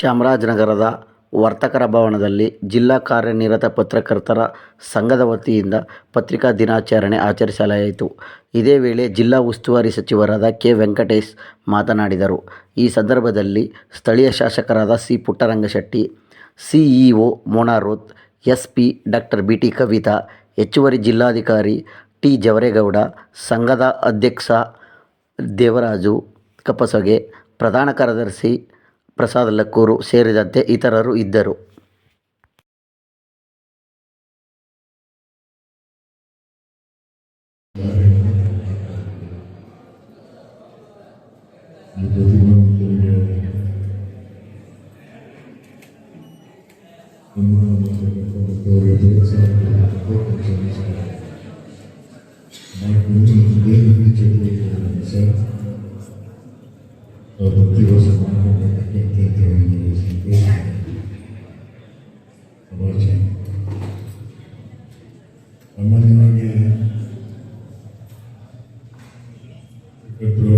ಚಾಮರಾಜನಗರದ ವರ್ತಕರ ಭವನದಲ್ಲಿ ಜಿಲ್ಲಾ ಕಾರ್ಯನಿರತ ಪತ್ರಕರ್ತರ ಸಂಘದ ವತಿಯಿಂದ ಪತ್ರಿಕಾ ದಿನಾಚರಣೆ ಆಚರಿಸಲಾಯಿತು. ಇದೇ ವೇಳೆ ಜಿಲ್ಲಾ ಉಸ್ತುವಾರಿ ಸಚಿವರಾದ ಕೆ. ವೆಂಕಟೇಶ್ ಮಾತನಾಡಿದರು. ಈ ಸಂದರ್ಭದಲ್ಲಿ ಸ್ಥಳೀಯ ಶಾಸಕರಾದ C. Puttarangashetty, CEO Mona Roth, S. P. Doctor B. T. Kavitha, ಹೆಚ್ಚುವರಿ ಜಿಲ್ಲಾಧಿಕಾರಿ ಟಿ. ಜವರೇಗೌಡ, ಸಂಘದ ಅಧ್ಯಕ್ಷ ದೇವರಾಜು ಕಪ್ಪಸೊಗೆ, ಪ್ರಧಾನ ಕಾರ್ಯದರ್ಶಿ ಪ್ರಸಾದ್ ಲಕ್ಕೂರು ಸೇರಿದಂತೆ ಇತರರು ಇದ್ದರು. ಈ ಪ್ರತಿಭಾವಂತರಿಗೆ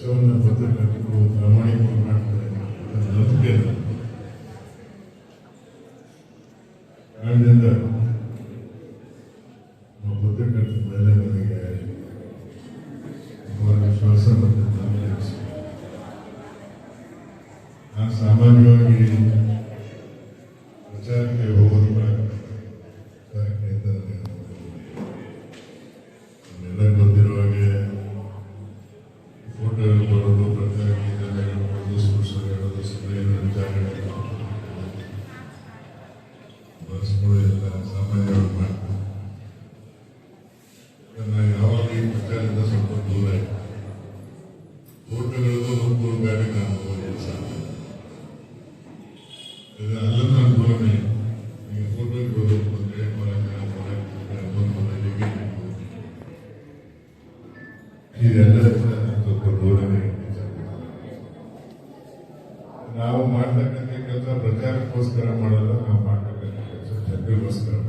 ಕೆಲಸವನ್ನು ಪತ್ರಕರ್ತರು ಪ್ರಾಮಾಣಿಕವಾಗಿ ಮಾಡ್ತಾರೆ ನಂಬಿಕೆ ಆದ್ದರಿಂದ ನಮ್ಮ ಪತ್ರಕರ್ತರ ಮೇಲೆ ನನಗೆ ಅವರ ವಿಶ್ವಾಸ ಮತ್ತು. ನಾನು ಸಾಮಾನ್ಯವಾಗಿ ಪ್ರಚಾರಕ್ಕೆ ನಾವು ಮಾಡ್ತಕ್ಕಂಥ ಕೆಲಸ ಪ್ರಚಾರಕ್ಕೋಸ್ಕರ ಮಾಡಲ್ಲ ನಾವು ಮಾಡ್ತಕ್ಕಂಥ ಮಾಡೋಣ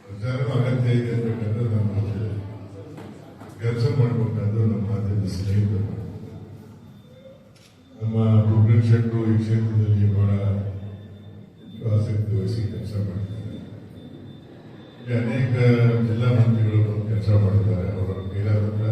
ಪ್ರಚಾರನೂ ಅಗತ್ಯ ಇದೆ ಅಂತಕ್ಕಂಥ ನಮ್ಮ ಕೆಲಸ ಮಾಡಬೇಕಾದ್ರು ನಮ್ಮ ಮಾಧ್ಯಮ ಸ್ನೇಹಿತರು. ನಮ್ಮ ರುಗ್ನ ಶೆಟ್ಟರು ಈ ಕ್ಷೇತ್ರದಲ್ಲಿ ಬಹಳ ಆಸಕ್ತಿ ವಹಿಸಿ ಕೆಲಸ ಮಾಡ್ತಾರೆ ಅನೇಕ ಜಿಲ್ಲಾ ಮಂತ್ರಿಗಳು ಕೆಲಸ ಮಾಡಿದ್ದಾರೆ ಅವರ ಕೈಲಾದಂತ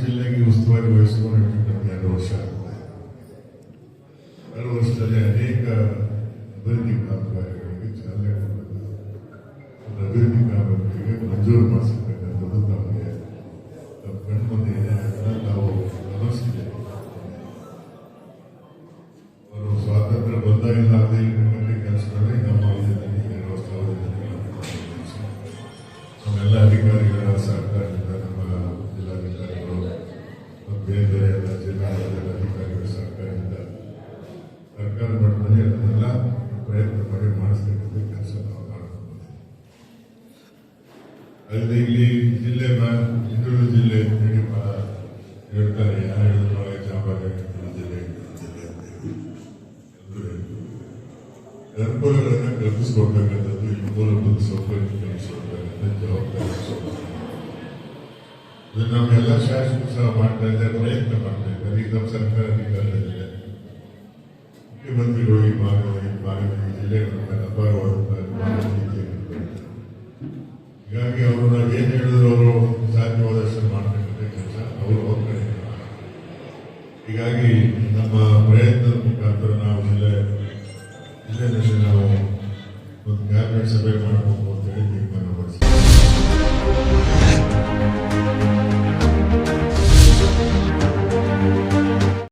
ಜಿಲ್ಲೆಗೆ ಉಸ್ತುವಾರಿ ವಹಿಸಿಕೊಂಡು ಇರ್ತಕ್ಕಂಥ ಎರಡು ವರ್ಷ ಆಗ್ತದೆ ಎರಡು ವರ್ಷದಲ್ಲಿ ಅನೇಕ ಅಭಿವೃದ್ಧಿ ಕಾಮಗಾರಿಗಳಿಗೆ ಚಾಲನೆ ಕೊಡಬೇಕು ಒಂದು ಅಭಿವೃದ್ಧಿ ಕಾಮಗಾರಿಗೆ ಮಂಜೂರು ಮಾಡಿಸತಕ್ಕಂಥದ್ದು ತಮಗೆ ತಮ್ಮ ಕಣ್ಮುಂದೆ ಇದೆ ಅದನ್ನ ನಾವು ಗಮನಿಸಿದ್ದೇವೆ ಅವರು ಸ್ವಾತಂತ್ರ್ಯ ಬಂದಾಗಿಲ್ಲ ಅದೇ ಇರ್ತಕ್ಕಂಥ ಕೆಲಸಗಳಲ್ಲಿ ನಮ್ಮ ವಲಯದಲ್ಲಿ ನಿರ್ವಹಿಸ್ತಾ ನಮ್ಮೆಲ್ಲ ಅಧಿಕಾರಿಗಳ ಸಹಕಾರದಿಂದ ಅಲ್ಲದೆ ಇಲ್ಲಿ ಜಿಲ್ಲೆ ಹಿಂದುಳಿದ ಜಿಲ್ಲೆ ಬಹಳ ಹೇಳ್ತಾರೆ, ಯಾರು ಹೇಳಿದ್ರು ಹಿಂದುಳಿದ ಜಿಲ್ಲೆ ಜಿಲ್ಲೆ. ಅನುಕೂಲಗಳನ್ನು ಕಲ್ಪಿಸ್ಕೊಡ್ತಕ್ಕಂಥದ್ದು ಈ ಮೂಲಭೂತ ಸೌಕರ್ಯ ಕಲ್ಪಿಸ್ಕೊಡ್ಬೇಕಂತ ಜವಾಬ್ದಾರಿ ನಮ್ಮೆಲ್ಲ ಶಾಸಕರು ಸಹ ಮಾಡ್ತಾ ಇದ್ದಾರೆ, ಪ್ರಯತ್ನ ಮಾಡ್ತಾ ಇದ್ದಾರೆ. ಈಗ ನಮ್ಮ ಸರ್ಕಾರ ಅಧಿಕಾರದಲ್ಲಿದೆ. ಮುಖ್ಯಮಂತ್ರಿಗಳು ಈ ಭಾಗದ ಈ ಭಾಗದ ಜಿಲ್ಲೆಗಳ ಮೇಲೆ ಅಪಾರವಾದಂಥ ಅಭಿಮಾನ ಪ್ರೀತಿಯನ್ನು ತೋರಿದ್ದಾರೆ. ಹೀಗಾಗಿ ಅವರು ನಾವು ಏನು ಹೇಳಿದ್ರು ಅವರು ಸಾಧ್ಯವಾದಷ್ಟು ಮಾಡ್ತಕ್ಕಂಥ ಕೆಲಸ ಅವರು ಅವ್ರ ಕಡೆ ಹೀಗಾಗಿ ನಮ್ಮ ಪ್ರಯತ್ನದ ಮುಖಾಂತರ ನಾವು ಜಿಲ್ಲೆ ಜಿಲ್ಲೆಯಲ್ಲಿ ನಾವು ಒಂದು ಕ್ಯಾಬಿನೆಟ್ ಸಭೆ ಮಾಡಬೇಕು